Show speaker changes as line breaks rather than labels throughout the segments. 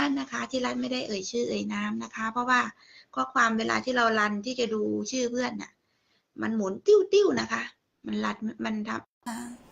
ท่านนะคะ ที่รันไม่ได้เอ่ยชื่อเอ่ยนามนะคะ เพราะว่าข้อความเวลาที่เรารันที่จะดูชื่อเพื่อนน่ะ มันหมุนติ้วติ้วๆนะคะ มันรัดมันท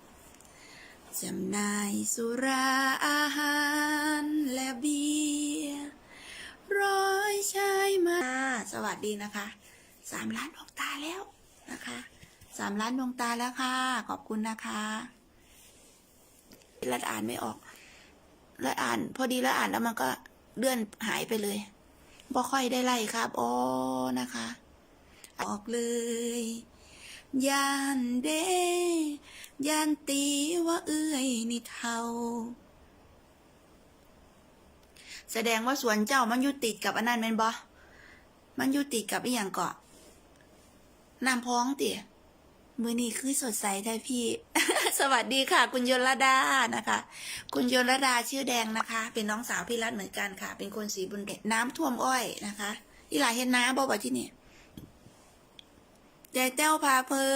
ำจำนายสุราอาหารและเบียร์ร้อยชายมา สวัสดีนะคะสามล้านดวงตาแล้วนะคะสามล้านดวงตาแล้วค่ะ ขอบคุณนะคะรัดอ่านไม่ออก แล้วอ่าน พอดีแล้วอ่านแล้วมันก็เลื่อนหายไปเลยบ่ค่อยได้ไล่ครับอ๋อนะคะ ออกเลยยานเดยานตีว่าเอื้อยนี่เทาแสดงว่าสวนเจ้ามันอยู่ติดกับอันนั้นแม่นบ่มันอยู่ติดกับอีหยังเกาะน้ำพ้องเตี๋ยมือนี้คือสดใสแท้พี่ สวัสดีค่ะ คุณยลดานะคะ คุณยลดาชื่อแดงนะคะ เป็นน้องสาวพี่รัตเหมือนกันค่ะ เป็นคนสีบุญเด็ดน้ำท่วมอ้อยนะคะอีหลาเห็นน้ำบ่บ่ที่นี่ยายแต้วพาเพลิ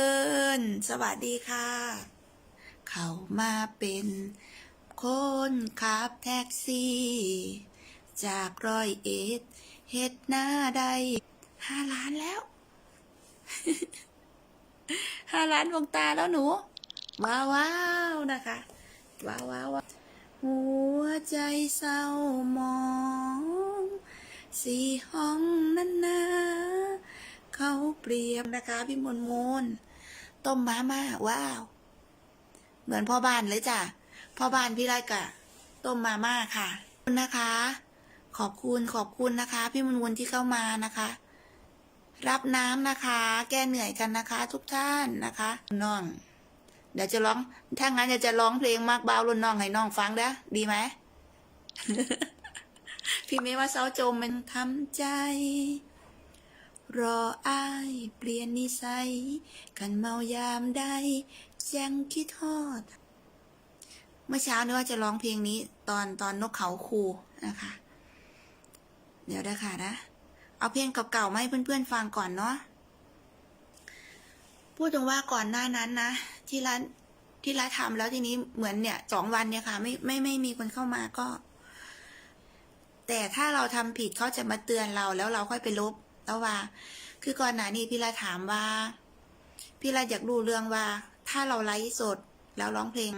น สวัสดีค่ะ เขามาเป็นคนขับแท็กซี่ จากร้อยเอ็ดเฮ็ดหน้าได้ห้าล้านแล้วห้าล้านดวงตาแล้วหนู ว้าวว้าวนะคะ ว้าวว้าวหัวใจเศร้ามองสีห้องนั้นนะเขาเปรียบนะคะพี่มนมนต้มมาม่าว้าว เหมือนพ่อบ้านเลยจ้ะพ่อบ้านพี่ไรกะต้มมาม่าค่ะคุณนะคะ ขอบคุณขอบคุณนะคะ พี่มนมนที่เข้ามานะคะ รับน้ำนะคะ แก้เหนื่อยกันนะคะ ทุกท่านนะคะน้อง เดี๋ยวจะร้อง ถ้างั้นเดี๋ยวจะร้องเพลงมากเบารุ่นน้องให้น้องฟังเด้อดีไหม พี่เมย์ว่าเสาโจมมันทำใจ รออายเปลี่ยนนิสัย กันเมายามใดยังคิดทอด เมื่อเช้านี่ว่าจะร้องเพลงนี้ ตอนตอนนกเขาคูนะคะ เดี๋ยวได้ค่ะนะ เอาเพลงเก่าๆมาให้เพื่อนๆฟังก่อนเนาะ พูดตรงว่าก่อนหน้านั้นนะที่ร้านที่ร้านทำแล้วทีนี้เหมือนเนี่ยสองวันเนี่ยค่ะ ไม่ไม่ไม่มีคนเข้ามาก็ แต่ถ้าเราทำผิดเขาจะมาเตือนเราแล้วเราค่อยไปลบแล้วว่า คือก่อนหน้านี้พี่ลาถามว่า พี่ลาอยากรู้เรื่องว่า ถ้าเราไลฟ์สดแล้วร้องเพลง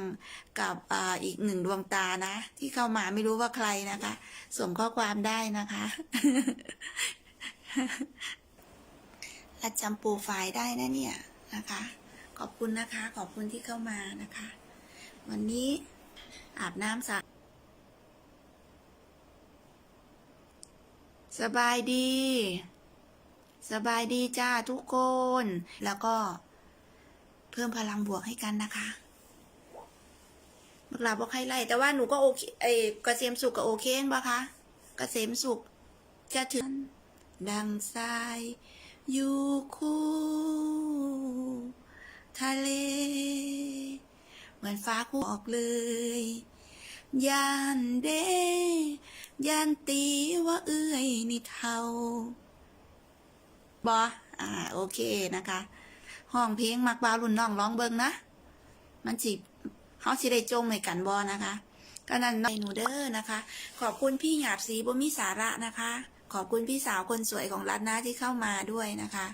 กับออีกหนึ่งดวงตานะ ที่เข้ามาไม่รู้ว่าใครนะคะ ส่งข้อความได้นะคะและจำโปรไฟล์ได้นะเนี่ย นะคะ ขอบคุณนะคะ ขอบคุณที่เข้ามานะคะ วันนี้อาบน้ำสระสบายดี สบายดีจ้าทุกคน แล้วก็เพิ่มพลังบวกให้กันนะคะบักลาบอกให้ไล่แต่ว่าหนูก็โอเคเอยกเกษมสุขก็โอเคเห็นปะคะเกษมสุขจะถึงดังทรายอยู่คู่ ทะเล เหมือนฟ้าคู่ออกเลย ย่านเดย่านตีว่าเอื้อยนี่เทาบออ่า โอเคนะคะ ห้องเพลงมักบาวรุ่นน้องร้องเบิงนะ มันจิเขาสิได้จงในกันบอนะคะก็นั่นในหนูเด้อนะคะ ขอบคุณพี่หยาบสีบ่มีสาระนะคะ ขอบคุณพี่สาวคนสวยของรัตนาที่เข้ามาด้วยนะคะ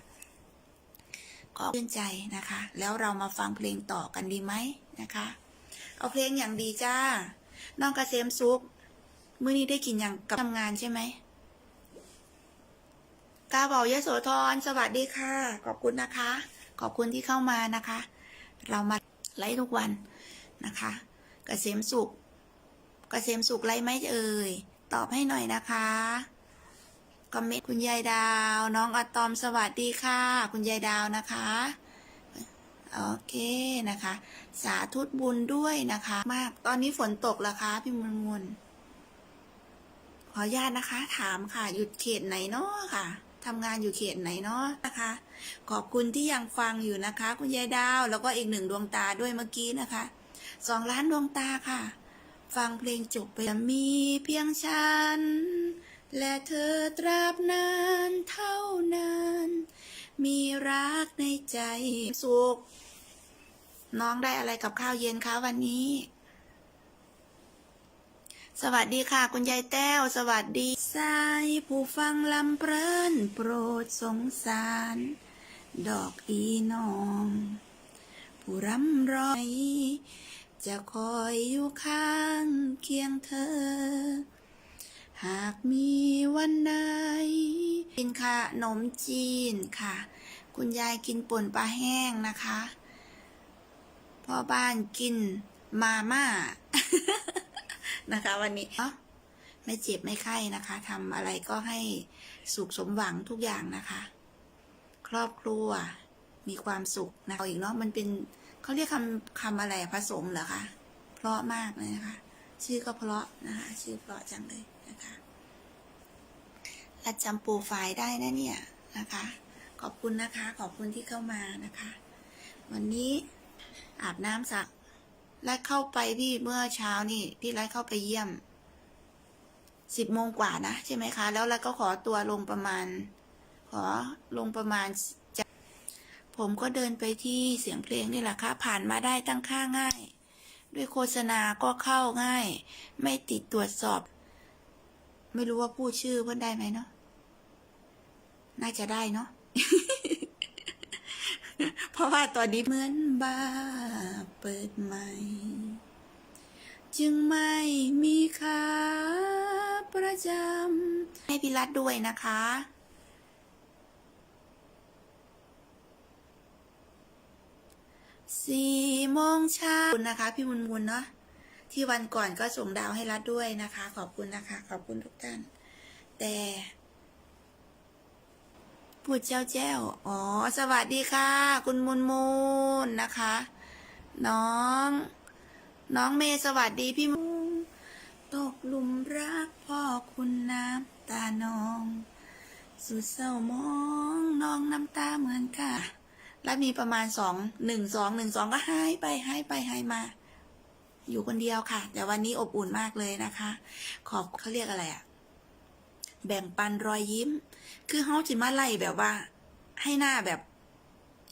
ขอบชื่นใจนะคะ แล้วเรามาฟังเพลงต่อกันดีไหมนะคะ เอาเพลงอย่างดีจ้า น้องกเกษมซุกมื้อนี้ได้กินอย่างกับทำงานใช่ไหมกาเบายโสธรสวัสดีค่ะ ขอบคุณนะคะ ขอบคุณที่เข้ามานะคะ เรามาไลฟ์ทุกวันนะคะกเกษมสุขกเกษมสุขไลฟ์ไหมเอ่ย ตอบให้หน่อยนะคะ คอมเมนต์คุณยายดาว น้องอะตอมสวัสดีค่ะ คุณยายดาวนะคะ โอเคนะคะ สาธุบุญด้วยนะคะ มากตอนนี้ฝนตกแล้วคะพี่มุนมุนขออนุญาตนะคะ ถามค่ะอยู่เขตไหนเนาะค่ะทำงานอยู่เขตไหนเนาะนะคะ ขอบคุณที่ยังฟังอยู่นะคะ คุณยายดาว แล้วก็อีกหนึ่งดวงตาด้วยเมื่อกี้นะคะสองล้านดวงตาค่ะ ฟังเพลงจบไปมีเพียงฉัน และเธอตราบนานเท่านั้นมีรักในใจสุข น้องได้อะไรกับข้าวเย็นคะวันนี้ สวัสดีค่ะ คุณยายแต้ว สวัสดีสายผู้ฟังลำเพลินโปรดสงสาร ดอกอีน้อง ผู้ร่ำร้อย จะคอยอยู่ข้างเคียงเธอ หากมีวันใดกินขนมจีนค่ะ คุณยายกินป่นปลาแห้งนะคะพ่อบ้านกินมาม่านะคะ วันนี้เนาะไม่เจ็บไม่ไข้นะคะทำอะไรก็ให้สุขสมหวังทุกอย่างนะคะ ครอบครัวมีความสุขนะเอาอีกเนาะมันเป็นเขาเรียกคำคำอะไรผสมเหรอคะเพราะมากเลยนะคะ ชื่อก็เพราะนะคะ ชื่อเพราะจังเลย นะคะรัดจำโปรไฟล์ได้นะเนี่ยนะคะ ขอบคุณนะคะ ขอบคุณที่เข้ามานะคะ วันนี้อาบน้ำสระและเข้าไปพี่เมื่อเช้านี่พี่ไลเข้าไปเยี่ยมสิบโมงกว่านะใช่ไหมคะ แล้วแล้วก็ขอตัวลงประมาณ ขอลงประมาณจะผมก็เดินไปที่เสียงเพลงนี่แหละค่ะผ่านมาได้ตั้งค่าง่าย ด้วยโฆษณาก็เข้าง่าย ไม่ติดตรวจสอบ ไม่รู้ว่าพูดชื่อเพื่อนได้ไหมเนาะ น่าจะได้เนาะ เพราะว่าตอนนี้เหมือนบ้าเปิดใหม่ จึงไม่มีค่าประจำให้พี่รัดด้วยนะคะ สี่โมงเช้านะคะ พี่มุนมุนเนาะ ที่วันก่อนก็ส่งดาวให้รัดด้วยนะคะ ขอบคุณนะคะ ขอบคุณทุกท่าน แต่พูดเจ้าแจ้วอ๋อ สวัสดีค่ะ คุณมุนมุนนะคะ น้อง น้องเมย์สวัสดีพี่มุนตกหลุมรักพ่อคุณน้ำตานอง สุดเศร้ามองน้องน้ำตาเหมือนค่ะแล้วมีประมาณสองหนึ่งสองหนึ่งสองก็หายไปหายไปหายมา อยู่คนเดียวค่ะ แต่วันนี้อบอุ่นมากเลยนะคะ ขอบเขาเรียกอะไรอะแบ่งปันรอยยิ้ม คือเขาจิมาไล่แบบว่า ให้หน้าแบบ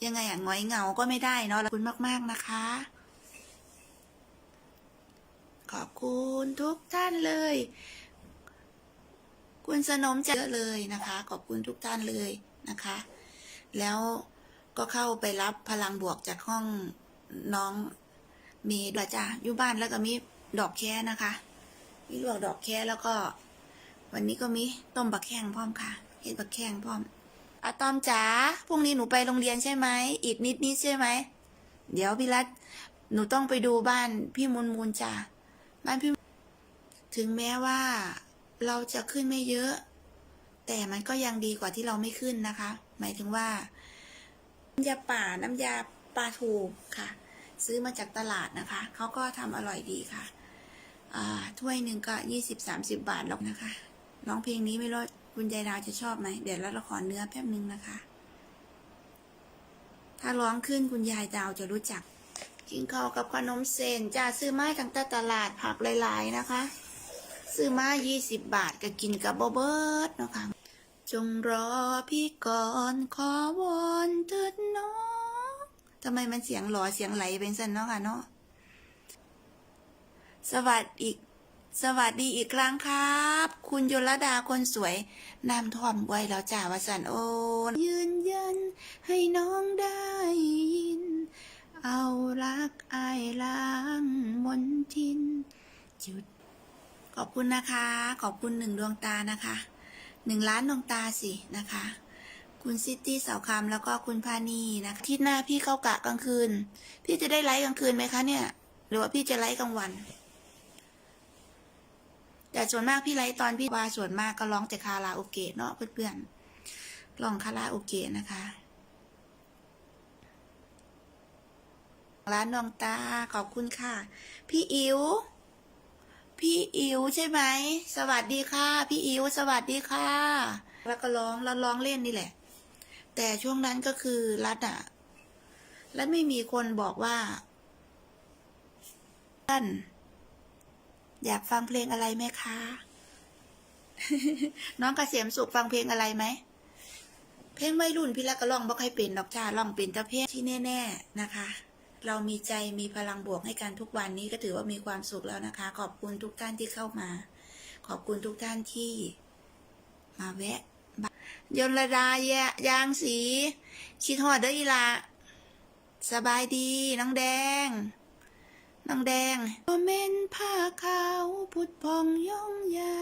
ยังไงอะงอยเงาก็ไม่ได้เนาะขอบคุณมาก ๆนะคะ ขอบคุณทุกท่านเลย คุณสนมจะเยอะเลยนะคะ ขอบคุณทุกท่านเลยนะคะ แล้วก็เข้าไปรับพลังบวกจากห้องน้อง มีดอกจ้าอยู่บ้านแล้วก็มีดอกแค่นะคะ มีลวกดอกแค่แล้วก็ วันนี้ก็มีต้มบักแข้งพร้อมค่ะเห็ดบักแข้งพร้อมอะตอมจ๋าพรุ่งนี้หนูไปโรงเรียนใช่ไหมอีกนิดนิดใช่ไหมเดี๋ยวพี่รัตหนูต้องไปดูบ้านพี่มุนมุนจ้าบ้านพี่ถึงแม้ว่าเราจะขึ้นไม่เยอะ แต่มันก็ยังดีกว่าที่เราไม่ขึ้นนะคะ หมายถึงว่าน้ำยาป่าน้ำยาปลาทูค่ะ ซื้อมาจากตลาดนะคะ เขาก็ทำอร่อยดีค่ะถ้วยหนึ่งก็ยี่สิบสามสิบบาทแล้วนะคะร้องเพลงนี้ไม่รู้คุณยายดาวจะชอบไหม เดี๋ยวเราละครเนื้อแป๊บหนึ่งนะคะ ถ้าร้องขึ้นคุณยายดาวจะรู้จัก กินข้าวกับขนมเส้นจ้าซื้อไม้ตั้งแต่ตลาดผักหลายๆนะคะ ซื้อมายี่สิบบาทก็กินกับโบเบิร์ดนะคะจงรอพี่ก่อนขอวอนเถิดน้อง ทำไมมันเสียงหลอเสียงไหลเป็นสันเนาะค่ะเนาะสวัสดีอีกสวัสดีอีกครั้งครับ คุณยลดาคนสวยน้ำท่วมไว้แล้วจ่าวสันโอนยืนยันให้น้องได้ยิน เอารักอายล้างมนทินจุด ขอบคุณนะคะ ขอบคุณหนึ่งดวงตานะคะหนึ่งล้านดวงตาสินะคะ คุณซิตี้เสาวคำแล้วก็คุณพานีนะคะที่หน้าพี่เข้ากะกลางคืน พี่จะได้ไลฟ์กลางคืนไหมคะเนี่ย หรือว่าพี่จะไลฟ์กลางวัน แต่ส่วนมากพี่ไลฟ์ตอนพี่วาส่วนมากก็ร้องแต่คาราโอเกะเนาะเพื่อนๆร้องคาราโอเกะนะคะร้านดวงตาขอบคุณค่ะ พี่อิ๋วพี่อิ๋วใช่ไหม สวัสดีค่ะ พี่อิ๋วสวัสดีค่ะ แล้วก็ร้องแล้วร้องเล่นนี่แหละ แต่ช่วงนั้นก็คือรัดอะและไม่มีคนบอกว่าท่านอยากฟังเพลงอะไรไหมคะ น้องกเกษมสุขฟังเพลงอะไรไหม เพลงวัยรุ่นพี่ละก็ร้องบ่ใครเป็นดอกจ้าร้องเป็นต่เพลงที่แน่ ๆนะคะ เรามีใจมีพลังบวกให้กันทุกวันนี้ก็ถือว่ามีความสุขแล้วนะคะ ขอบคุณทุกท่านที่เข้ามา ขอบคุณทุกท่านที่มาแวะ ยนระดาแยยางสี คิดหอดเด้ออีละสบายดีน้องแดง น้องแดงโมเมนผ้าขาวพุดพองย่องใหญ่